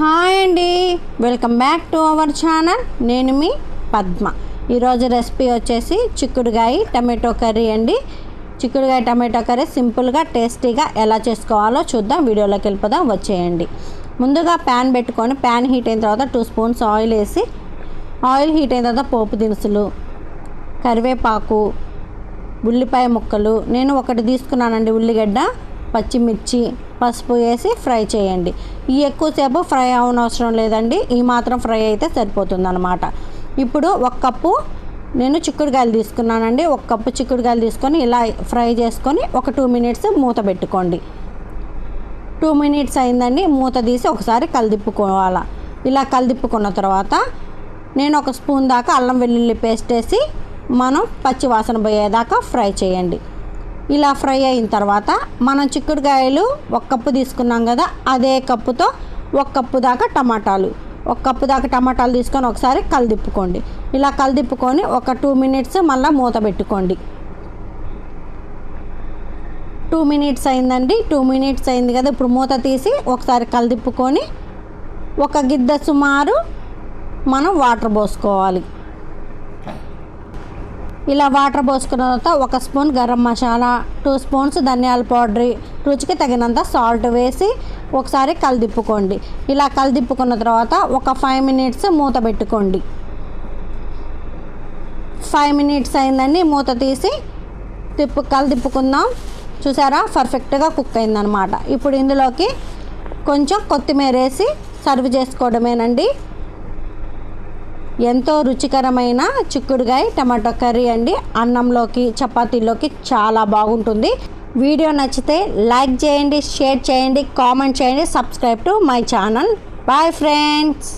Hi అండి. Welcome back to our channel. నేను మీ పద్మ. ఈరోజు రెసిపీ వచ్చేసి చిక్కుడుగాయ టమాటో కర్రీ అండి. చిక్కుడుగాయ టమాటో కర్రీ సింపుల్గా టేస్టీగా ఎలా చేసుకోవాలో చూద్దాం. వీడియోలోకి వెళ్ళిపోదాం. వచ్చేయండి. ముందుగా ప్యాన్ పెట్టుకొని ప్యాన్ హీట్ అయిన తర్వాత టూ స్పూన్స్ ఆయిల్ వేసి ఆయిల్ హీట్ అయిన తర్వాత పోపు దినుసులు కరివేపాకు ఉల్లిపాయ ముక్కలు. నేను ఒకటి తీసుకున్నానండి ఉల్లిగడ్డ పచ్చిమిర్చి పసుపు వేసి ఫ్రై చేయండి. ఈ ఎక్కువసేపు ఫ్రై అవనవసరం లేదండి. ఈ మాత్రం ఫ్రై అయితే సరిపోతుందనమాట ఇప్పుడు ఒక కప్పు నేను చిక్కుడుకాయలు తీసుకున్నానండి. ఒక కప్పు చిక్కుడుకాయలు తీసుకొని ఇలా ఫ్రై చేసుకొని ఒక టూ మినిట్స్ మూత పెట్టుకోండి. టూ మినిట్స్ అయిందండి. మూత తీసి ఒకసారి కలిదిప్పుకోవాలా. ఇలా కలిదిప్పుకున్న తర్వాత నేను ఒక స్పూన్ దాకా అల్లం వెల్లుల్లి పేస్ట్ వేసి మనం పచ్చి వాసన పోయేదాకా ఫ్రై చేయండి. ఇలా ఫ్రై అయిన తర్వాత మనం చిక్కుడుకాయలు ఒక కప్పు తీసుకున్నాం కదా అదే కప్పుతో ఒక కప్పు దాకా టమాటాలు. ఒక కప్పు దాకా టమాటాలు తీసుకొని ఒకసారి కలిదిప్పుకోండి. ఇలా కలిదిప్పుకొని ఒక టూ మినిట్స్ మళ్ళీ మూత పెట్టుకోండి. టూ మినిట్స్ అయిందండి. టూ మినిట్స్ అయింది కదా ఇప్పుడు మూత తీసి ఒకసారి కలిదిప్పుకొని ఒక గిద్ద సుమారు మనం వాటర్ పోసుకోవాలి. ఇలా వాటర్ పోసుకున్న తర్వాత ఒక spoon garam masala two spoons ధనియాల పౌడర్ రుచికి తగినంత సాల్ట్ వేసి ఒకసారి కలిదిప్పుకోండి. ఇలా కలిదిప్పుకున్న తర్వాత ఒక ఫైవ్ మినిట్స్ మూత పెట్టుకోండి. ఫైవ్ మినిట్స్ అయిందండి మూత తీసి తిప్పు కలిదిప్పుకుందాం. చూసారా? పర్ఫెక్ట్గా కుక్ అయిందనమాట ఇప్పుడు ఇందులోకి కొంచెం కొత్తిమీర వేసి సర్వ్ చేసుకోవడమేనండి. ఎంతో రుచికరమైన చిక్కుడుగాయ టమాటో కర్రీ అండి. అన్నంలోకి చపాతీలోకి చాలా బాగుంటుంది. వీడియో నచ్చితే లైక్ చేయండి షేర్ చేయండి కామెంట్ చేయండి subscribe to my channel. Bye friends!